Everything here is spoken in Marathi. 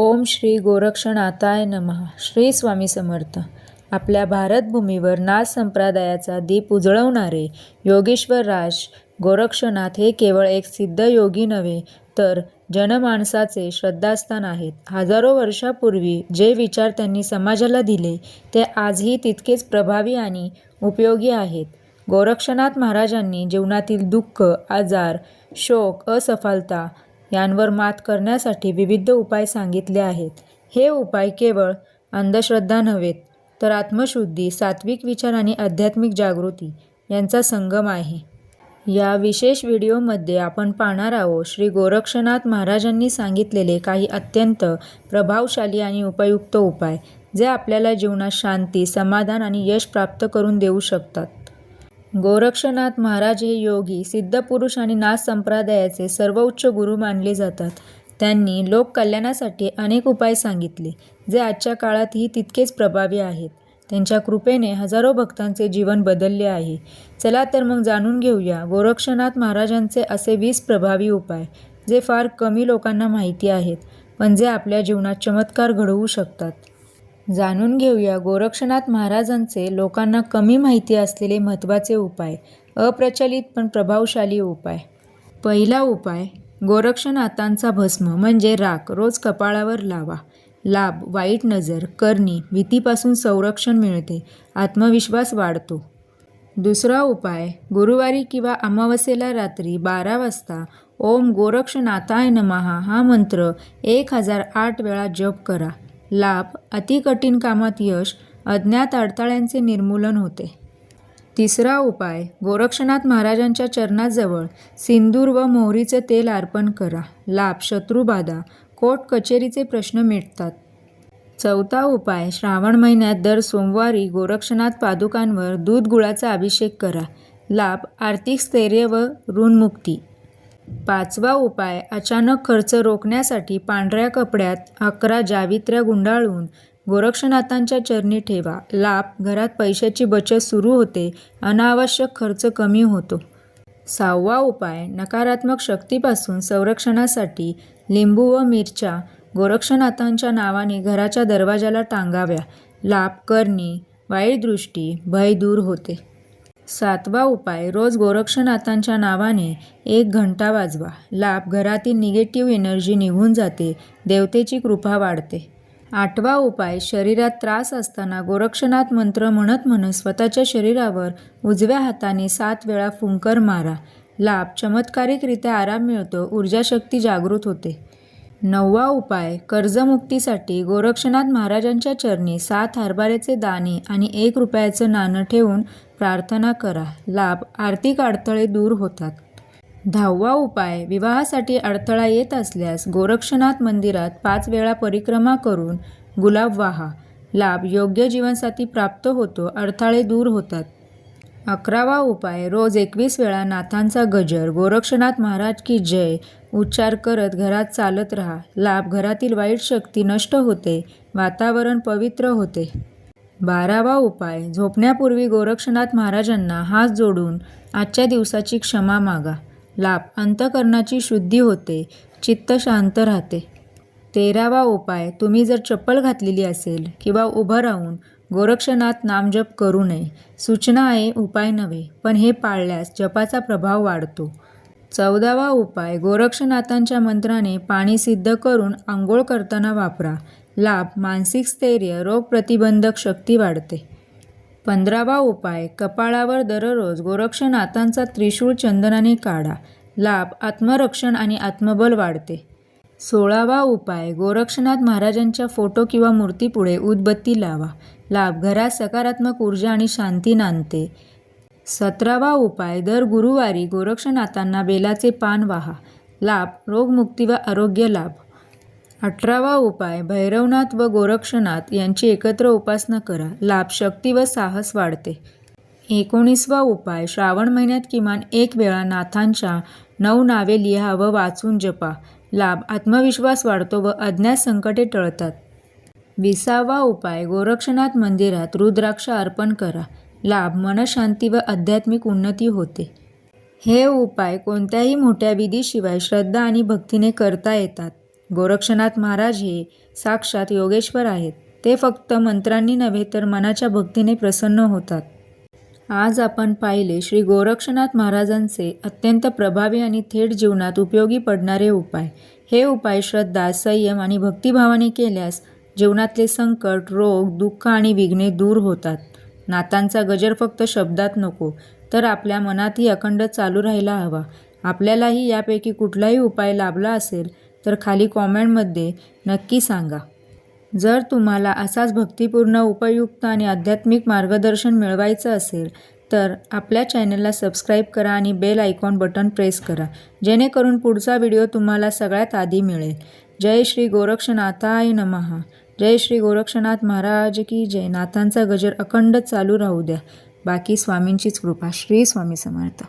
ओम श्री गोरक्षनाथाय नमः. श्री स्वामी समर्थ. आपल्या भारतभूमीवर नाथ संप्रदायाचा दीप उजळवणारे योगेश्वर राज गोरक्षनाथ हे केवळ एक सिद्ध योगी नव्हे तर जनमाणसाचे श्रद्धास्थान आहेत. हजारो वर्षापूर्वी जे विचार त्यांनी समाजाला दिले ते आजही तितकेच प्रभावी आणि उपयोगी आहेत. गोरक्षनाथ महाराजांनी जीवनातील दुःख आजार शोक असफलता यांवर मात करण्यासाठी विविध उपाय सांगितले आहेत. हे उपाय केवळ अंधश्रद्धा नव्हेत तर आत्मशुद्धी सात्विक विचार आणि आध्यात्मिक जागृती यांचा संगम आहे. या विशेष व्हिडिओमध्ये आपण पाहणार आहोत श्री गोरक्षनाथ महाराजांनी सांगितलेले काही अत्यंत प्रभावशाली आणि उपयुक्त उपाय जे आपल्याला जीवनात शांती समाधान आणि यश प्राप्त करून देऊ शकतात. गोरक्षनाथ महाराज हे योगी सिद्धपुरुष आणि नाथ संप्रदायाचे सर्वोच्च गुरु मानले जातात. त्यांनी लोक कल्याणासाठी अनेक उपाय सांगितले जे आजच्या काळातही तितकेच प्रभावी आहेत. त्यांच्या कृपेने हजारो भक्तांचे जीवन बदलले आहे. चला तर मग जाणून घेऊया गोरक्षनाथ महाराजांचे असे वीस प्रभावी उपाय जे फार कमी लोकांना माहिती आहेत पण जे आपल्या जीवनात चमत्कार घडवू शकतात. जाणून घेऊया गोरक्षनाथ महाराजांचे लोकांना कमी माहिती असलेले महत्त्वाचे उपाय. अप्रचलित पण प्रभावशाली उपाय. पहिला उपाय गोरक्षनाथांचा भस्म म्हणजे राख रोज कपाळावर लावा. लाभ वाईट नजर करणी भीतीपासून संरक्षण मिळते आत्मविश्वास वाढतो. दुसरा उपाय गुरुवारी किंवा अमावस्येला रात्री बारा वाजता ओम गोरक्षनाथाय नमहा हा मंत्र एक हजार आठ वेळा जप करा. लाभ अतिकठीण कामात यश अज्ञात अडथळ्यांचे निर्मूलन होते. तिसरा उपाय गोरक्षनाथ महाराजांच्या चरणाजवळ सिंदूर व मोहरीचं तेल अर्पण करा. लाभ शत्रुबाधा कोर्ट कचेरीचे प्रश्न मिटतात. चौथा उपाय श्रावण महिन्यात दर सोमवारी गोरक्षनाथ पादुकांवर दूध गुळाचा अभिषेक करा. लाभ आर्थिक स्थैर्य व ऋणमुक्ती. पाचवा उपाय अचानक खर्च रोखण्यासाठी पांढऱ्या कपड्यात अकरा जावित्र्या गुंडाळून गोरक्षनाथांच्या चरणी ठेवा. लाभ घरात पैशाची बचत सुरू होते अनावश्यक खर्च कमी होतो. सहावा उपाय नकारात्मक शक्तीपासून संरक्षणासाठी लिंबू व मिरच्या गोरक्षनाथांच्या नावाने घराच्या दरवाजाला टांगाव्या. लाभ करणी वाईट दृष्टी भय दूर होते. सातवा उपाय रोज गोरक्षनाथांच्या नावाने एक घंटा वाजवा. लाभ घरातील निगेटिव्ह एनर्जी निघून जाते देवतेची कृपा वाढते. आठवा उपाय शरीरात त्रास असताना गोरक्षनाथ मंत्र म्हणत म्हणत स्वतःच्या शरीरावर उजव्या हाताने सात वेळा फुंकर मारा. लाभ चमत्कारिकरित्या आराम मिळतो ऊर्जाशक्ती जागृत होते. नववा उपाय कर्जमुक्तीसाठी गोरक्षनाथ महाराजांच्या चरणी सात हरभऱ्याचे दाणे आणि एक रुपयाचं नाणं ठेवून प्रार्थना करा. लाभ आर्थिक अडथळे दूर होतात. दहावा उपाय विवाहासाठी अडथळा येत असल्यास गोरक्षनाथ मंदिरात पाच वेळा परिक्रमा करून गुलाब वाहा. लाभ योग्य जीवनसाथी प्राप्त होतो अडथळे दूर होतात. अकरावा उपाय रोज एकवीस वेळा नाथांचा गजर गोरक्षनाथ महाराज की जय उच्चार करत घरात चालत राहा लाभ घरातील वाईट शक्ती नष्ट होते वातावरण पवित्र होते. बारावा उपाय झोपण्यापूर्वी गोरक्षनाथ महाराजांना हात जोडून आजच्या दिवसाची क्षमा मागा. लाभ अंतकरणाची शुद्धी होते चित्त शांत राहते. तेरावा उपाय तुम्ही जर चप्पल घातलेली असेल किंवा उभं राहून गोरक्षनाथ नामजप करू नये. सूचना आहे उपाय नव्हे पण हे पाळल्यास जपाचा प्रभाव वाढतो. चौदावा उपाय गोरक्षनाथांच्या मंत्राने पाणी सिद्ध करून आंघोळ करताना वापरा. लाभ मानसिक स्थैर्य रोगप्रतिबंधक शक्ती वाढते. पंधरावा उपाय कपाळावर दररोज गोरक्षनाथांचा त्रिशूळ चंदनाने काढा. लाभ आत्मरक्षण आणि आत्मबल वाढते. सोळावा उपाय गोरक्षनाथ महाराजांच्या फोटो किंवा मूर्तीपुढे उदबत्ती लावा. लाभ घरात सकारात्मक ऊर्जा आणि शांती नांदते. सतरावा उपाय दर गुरुवारी गोरक्षनाथांना बेलाचे पान वाहा. लाभ रोगमुक्ती व आरोग्य लाभ. अठरावा उपाय भैरवनाथ व गोरक्षनाथ यांची एकत्र उपासना करा. लाभ शक्ती व साहस वाढते. एकोणीसवा उपाय श्रावण महिन्यात किमान एक वेळा नाथांच्या नऊ नावे लिहा व वाचून जपा. लाभ आत्मविश्वास वाढतो व अज्ञात संकटे टळतात. विसावा उपाय गोरक्षनाथ मंदिरात रुद्राक्ष अर्पण करा. लाभ मनशांती व आध्यात्मिक उन्नती होते. हे उपाय कोणत्याही मोठ्या विधीशिवाय श्रद्धा आणि भक्तीने करता येतात. गोरक्षनाथ महाराज हे साक्षात योगेश्वर आहेत. ते फक्त मंत्रांनी नव्हे तर मनाच्या भक्तीने प्रसन्न होतात. आज आपण पाहिले श्री गोरक्षनाथ महाराजांचे अत्यंत प्रभावी आणि थेट जीवनात उपयोगी पडणारे उपाय. हे उपाय श्रद्धा संयम आणि भक्तिभावाने केल्यास जीवनातले संकट रोग दुःख आणि विघ्ने दूर होतात. नातांचा गजर फक्त शब्दात नको तर आपल्या मनातही अखंड चालू राहायला हवा. आपल्यालाही यापैकी कुठलाही उपाय लाभला असेल तर खाली कॉमेंटमध्ये नक्की सांगा. जर तुम्हाला असाच भक्तिपूर्ण उपयुक्त आणि आध्यात्मिक मार्गदर्शन मिळवायचं असेल तर आपल्या चॅनलला सबस्क्राईब करा आणि बेल आयकॉन बटन प्रेस करा जेणेकरून पुढचा व्हिडिओ तुम्हाला सगळ्यात आधी मिळेल. जय श्री गोरक्षनाथाय नमहा जय श्री गोरक्षनाथ महाराज की जय. नाथांचा गजर अखंड चालू राहू द्या. बाकी स्वामींचीच कृपा. श्री स्वामी समर्थ.